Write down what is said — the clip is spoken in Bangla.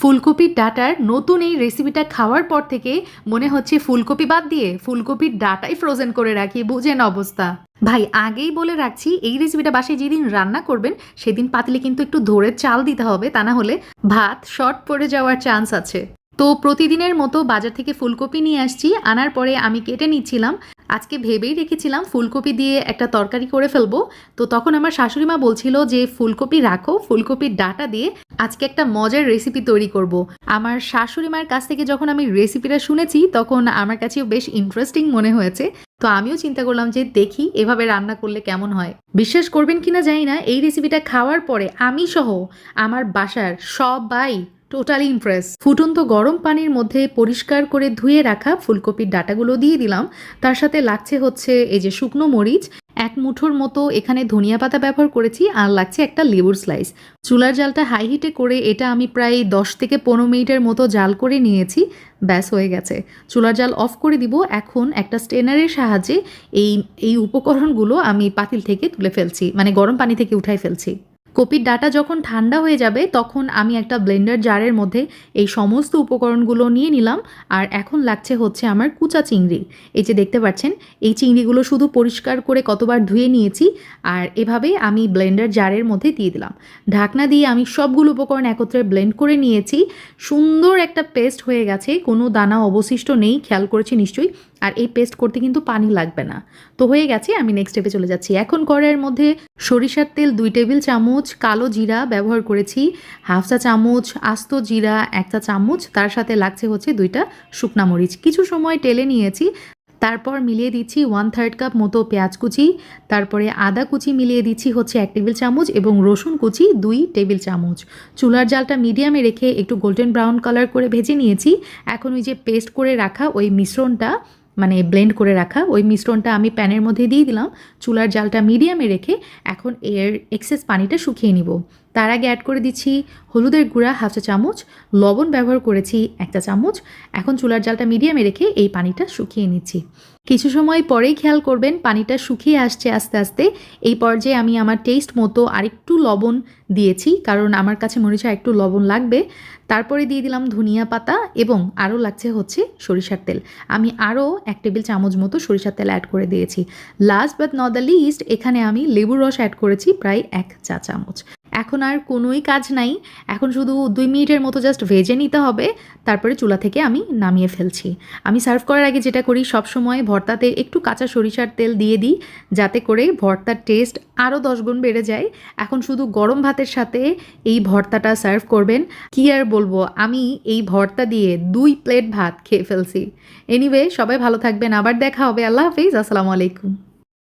ফুলকপির ডাটার নতুন এই রেসিপিটা খাওয়ার পর থেকে মনে হচ্ছে ফুলকপি বাদ দিয়ে ফুলকপির ডাটাই ফ্রোজেন করে রাখি, বুঝেন অবস্থা। ভাই, আগেই বলে রাখছি, এই রেসিপিটা বাসায় যেদিন রান্না করবেন, সেদিন পাতলে কিন্তু একটু ধরে চাল দিতে হবে, তা না হলে ভাত শর্ট পড়ে যাওয়ার চান্স আছে। তো প্রতিদিনের মতো বাজার থেকে ফুলকপি নিয়ে আসছি। আনার পরে আমি কেটে নিচ্ছিলাম। আজকে ভেবেই রেখেছিলাম ফুলকপি দিয়ে একটা তরকারি করে ফেলব। তো তখন আমার শাশুড়ি মা বলছিল যে, ফুলকপি রাখো, ফুলকপির ডাটা দিয়ে আজকে একটা মজার রেসিপি তৈরি করব। আমার শাশুড়ি মায়ের কাছ থেকে যখন আমি রেসিপিটা শুনেছি, তখন আমার কাছেও বেশ ইন্টারেস্টিং মনে হয়েছে। তো আমিও চিন্তা করলাম যে, দেখি এভাবে রান্না করলে কেমন হয়? বিশ্বাস করবেন কিনা জানি না, এই রেসিপিটা খাওয়ার পরে আমি সহ আমার বাসার সবাই টোটালি ইমপ্রেস ফুটন্ত গরম পানির মধ্যে পরিষ্কার করে ধুয়ে রাখা ফুলকপির ডাটাগুলো দিয়ে দিলাম। তার সাথে লাগছে হচ্ছে এই যে শুকনো মরিচ। এক মুঠোর মতো এখানে ধনিয়া পাতা ব্যবহার করেছি আর লাগছে একটা লেবুর স্লাইস। চুলার জালটা হাই হিটে করে এটা আমি প্রায় দশ থেকে পনেরো মিনিটের মতো জাল করে নিয়েছি। ব্যাস হয়ে গেছে। চুলার জাল অফ করে দিব। এখন একটা স্টেনারের সাহায্যে এই এই উপকরণগুলো আমি পাতিল থেকে তুলে ফেলছি। মানে গরম পানি থেকে উঠাই ফেলছি। কপির ডাটা যখন ঠান্ডা হয়ে যাবে, তখন আমি একটা ব্লেন্ডার জারের মধ্যে এই সমস্ত উপকরণগুলো নিয়ে নিলাম, আর এখন লাগছে হচ্ছে আমার কুচা চিংড়ি। এই যে দেখতে পাচ্ছেন, এই চিংড়িগুলো শুধু পরিষ্কার করে কতবার ধুয়ে নিয়েছি, আর এভাবে আমি ব্লেন্ডার জারের মধ্যে দিয়ে দিলাম। ঢাকনা দিয়ে আমি সবগুলো উপকরণ একত্রে ব্লেন্ড করে নিয়েছি। সুন্দর একটা পেস্ট হয়ে গেছে, কোনো দানা অবশিষ্ট নেই, খেয়াল করেছি নিশ্চয়ই, আর এই পেস্ট করতে কিন্তু পানি লাগবে না। তো হয়ে গেছে, আমি নেক্সট স্টেপে চলে যাচ্ছি। এখন কড়াইয়ের মধ্যে সরিষার তেল দুই টেবিল চামচ কালো জিরা ব্যবহার করেছি, হাফ চা চামচ আস্ত জিরা, এক চা চামচ, তার সাথে লাগছে হচ্ছে দুইটা শুকনা মরিচ। কিছু সময় টেলে নিয়েছি, তারপর মিলিয়ে দিচ্ছি ওয়ান থার্ড কাপ মতো পেঁয়াজ কুচি, তারপরে আদা কুচি মিলিয়ে দিচ্ছি হচ্ছে এক টেবিল চামচ এবং রসুন কুচি দুই টেবিল চামচ। চুলার জালটা মিডিয়ামে রেখে একটু গোল্ডেন ব্রাউন কালার করে ভেজে নিয়েছি, এখন ওই যে পেস্ট করে রাখা ওই মিশ্রণটা মানে ব্লেন্ড করে রাখা। ওই মিশ্রণটা আমি প্যানের মধ্যে দিয়ে দিলাম। চুলার জালটা মিডিয়ামে রেখে এখন এর এক্সেস পানিটা শুকিয়ে নিব। তার আগে অ্যাড করে দিচ্ছি হলুদের গুঁড়া হাফ চা চামচ, লবণ ব্যবহার করেছি একটা চামচ। এখন চুলার জালটা মিডিয়ামে রেখে এই পানিটা শুকিয়ে নিচ্ছি। কিছু সময় পরেই খেয়াল করবেন পানিটা শুকিয়ে আসছে আস্তে আস্তে। এই পর্যায়ে আমি আমার টেস্ট মতো আরেকটু লবণ দিয়েছি, কারণ আমার কাছে হচ্ছে একটু লবণ লাগবে। তারপরে দিয়ে দিলাম ধনিয়া পাতা এবং আরও লাগছে হচ্ছে সরিষার তেল। আমি আরও এক টেবিল চামচ মতো সরিষার তেল অ্যাড করে দিয়েছি। Last but not the least এখানে আমি লেবুর রস অ্যাড করেছি প্রায় এক চা চামচ। এখন আর কোনোই কাজ নাই। এখন শুধু দুই মিনিটের মতো জাস্ট ভেজে নিতে হবে। তারপরে চুলা থেকে আমি নামিয়ে ফেলছি। আমি সার্ভ করার আগে যেটা করি, সব সময় ভর্তাতে একটু কাঁচা সরিষার তেল দিয়ে দিই, যাতে করে ভর্তার টেস্ট আরও দশ গুণ বেড়ে যায়। এখন শুধু গরম ভাতের সাথে এই ভর্তাটা সার্ভ করবেন। কি আর বলব, আমি এই ভর্তা দিয়ে দুই প্লেট ভাত খেয়ে ফেলছি। এনিওয়ে সবাই ভালো থাকবেন। আবার দেখা হবে। আল্লাহ হাফিজ। আসসালামু আলাইকুম।